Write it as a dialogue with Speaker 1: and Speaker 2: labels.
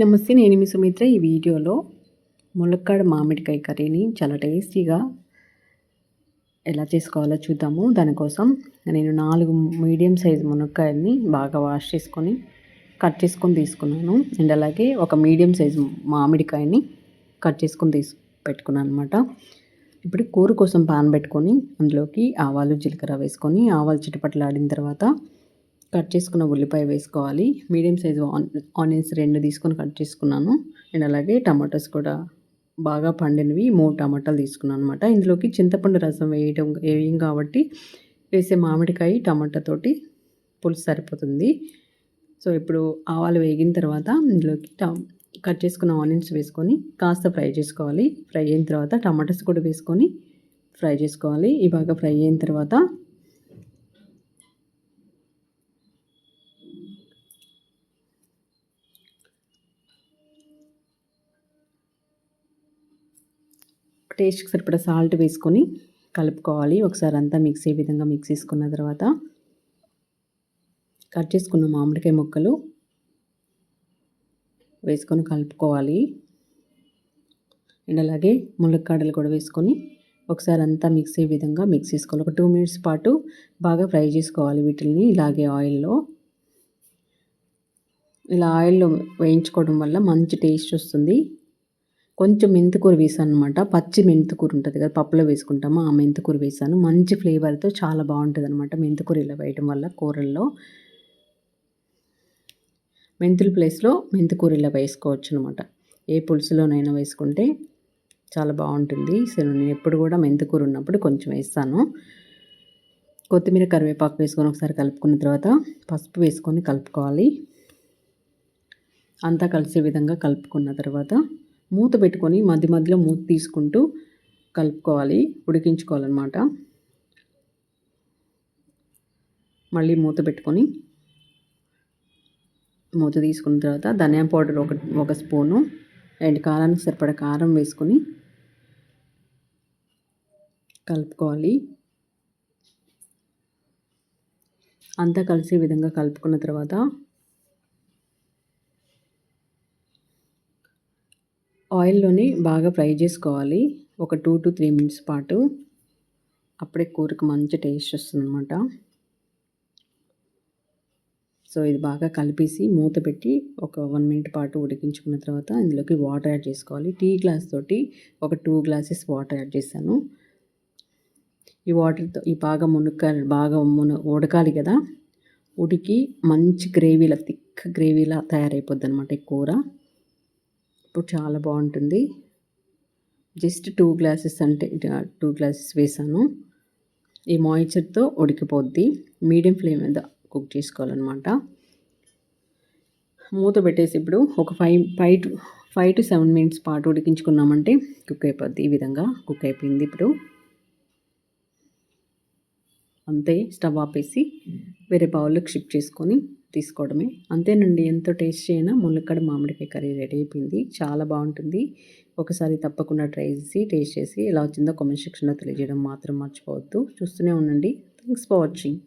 Speaker 1: నమస్తే నేను మీ సుమిత్ర. ఈ వీడియోలో ములక్కాడ మామిడికాయ కర్రీని చాలా టేస్టీగా ఎలా చేసుకోవాలో చూద్దాము. దానికోసం నేను నాలుగు మీడియం సైజ్ మునక్కాయల్ని బాగా వాష్ చేసుకొని కట్ చేసుకొని తీసుకున్నాను. అండ్ అలాగే ఒక మీడియం సైజ్ మామిడికాయని కట్ చేసుకొని తీసు పెట్టుకున్నాను అనమాట ఇప్పుడు కూర కోసం పాన్ పెట్టుకొని అందులోకి ఆవాలు జీలకర్ర వేసుకొని ఆవాలు చిటపట్లాడిన తర్వాత కట్ చేసుకున్న ఉల్లిపాయ వేసుకోవాలి. మీడియం సైజు ఆనియన్స్ రెండు తీసుకొని కట్ చేసుకున్నాను. అండ్ అలాగే టమాటోస్ కూడా బాగా పండినవి మూడు టమాటాలు తీసుకున్నాను అనమాట ఇందులోకి చింతపండు రసం వేయడం వేయం కాబట్టి వేసే మామిడికాయ టమాటాతోటి పులుసు సరిపోతుంది. సో ఇప్పుడు ఆవాలు వేగిన తర్వాత ఇందులోకి కట్ చేసుకున్న ఆనియన్స్ వేసుకొని కాస్త ఫ్రై చేసుకోవాలి. ఫ్రై అయిన తర్వాత టమాటాస్ కూడా వేసుకొని ఫ్రై చేసుకోవాలి. ఈ బాగా ఫ్రై అయిన తర్వాత టేస్ట్కి సరిపడా సాల్ట్ వేసుకొని కలుపుకోవాలి. ఒకసారి అంతా మిక్స్ అయ్యే విధంగా మిక్స్ చేసుకున్న తర్వాత కట్ చేసుకున్న మామిడికాయ ముక్కలు వేసుకొని కలుపుకోవాలి. అండ్ అలాగే ములక్కాడలు కూడా వేసుకొని ఒకసారి అంతా మిక్స్ అయ్యే విధంగా మిక్స్ చేసుకోవాలి. ఒక టూ మినిట్స్ పాటు బాగా ఫ్రై చేసుకోవాలి వీటిని ఇలాగే ఆయిల్లో. ఇలా ఆయిల్లో వేయించుకోవడం వల్ల మంచి టేస్ట్ వస్తుంది. కొంచెం మెంతికూర వేసాను అనమాట పచ్చి మెంతికూర ఉంటుంది కదా పప్పులో వేసుకుంటాము ఆ మెంతికూర వేసాను. మంచి ఫ్లేవర్తో చాలా బాగుంటుంది అనమాట మెంతికూర ఇలా వేయడం వల్ల కూరల్లో. మెంతుల ప్లేస్లో మెంతికూర ఇలా వేసుకోవచ్చు అనమాట ఏ పులుసులోనైనా వేసుకుంటే చాలా బాగుంటుంది. సో నేను ఎప్పుడు కూడా మెంతికూర ఉన్నప్పుడు కొంచెం వేస్తాను. కొత్తిమీర కరివేపాకు వేసుకొని ఒకసారి కలుపుకున్న తర్వాత పసుపు వేసుకొని కలుపుకోవాలి. అంతా కలిసే విధంగా కలుపుకున్న తర్వాత మూత పెట్టుకొని మధ్య మధ్యలో మూత తీసుకుంటూ కలుపుకోవాలి ఉడికించుకోవాలన్నమాట. మళ్ళీ మూత పెట్టుకొని మూత తీసుకున్న తర్వాత ధనియా పౌడర్ ఒక ఒక స్పూను అండ్ కారానికి సరిపడ కారం వేసుకొని కలుపుకోవాలి. అంతా కలిసే విధంగా కలుపుకున్న తర్వాత ఆయిల్లోనే బాగా ఫ్రై చేసుకోవాలి. ఒక టూ టు త్రీ మినిట్స్ పాటు. అప్పుడే కూరకు మంచి టేస్ట్ వస్తుంది అనమాట సో ఇది బాగా కలిపేసి మూత పెట్టి ఒక వన్ మినిట్ పాటు ఉడికించుకున్న తర్వాత ఇందులోకి వాటర్ యాడ్ చేసుకోవాలి. టీ గ్లాస్ తోటి ఒక టూ గ్లాసెస్ వాటర్ యాడ్ చేశాను. ఈ వాటర్తో ఈ బాగా మునక్కాలి బాగా మున ఉడకాలి కదా? ఉడికి మంచి గ్రేవీలా థిక్ గ్రేవీలా తయారైపోద్ది అనమాట ఈ కూర. అప్పుడు చాలా బాగుంటుంది. జస్ట్ టూ గ్లాసెస్ అంటే టూ గ్లాసెస్ వేసాను. ఈ మాయిశ్చర్తో ఉడికిపోద్ది. మీడియం ఫ్లేమ్ మీద కుక్ చేసుకోవాలన్నమాట. మూత పెట్టేసి ఇప్పుడు ఒక five five to five to seven minutes పాటు ఉడికించుకున్నామంటే కుక్ అయిపోద్ది. ఈ విధంగా కుక్ అయిపోయింది ఇప్పుడు. అంతే స్టవ్ ఆపేసి వేరే బౌల్లోకి షిఫ్ట్ చేసుకొని తీసుకోవడమే. అంతేనండి ఎంతో టేస్ట్ అయినా ములక్కడ మామిడికాయ కర్రీ రెడీ అయిపోయింది. చాలా బాగుంటుంది. ఒకసారి తప్పకుండా ట్రై చేసి టేస్ట్ చేసి ఎలా వచ్చిందో కామెంట్ సెక్షన్లో తెలియజేయడం మాత్రం మర్చిపోవద్దు. చూస్తూనే ఉండండి. Thanks for watching.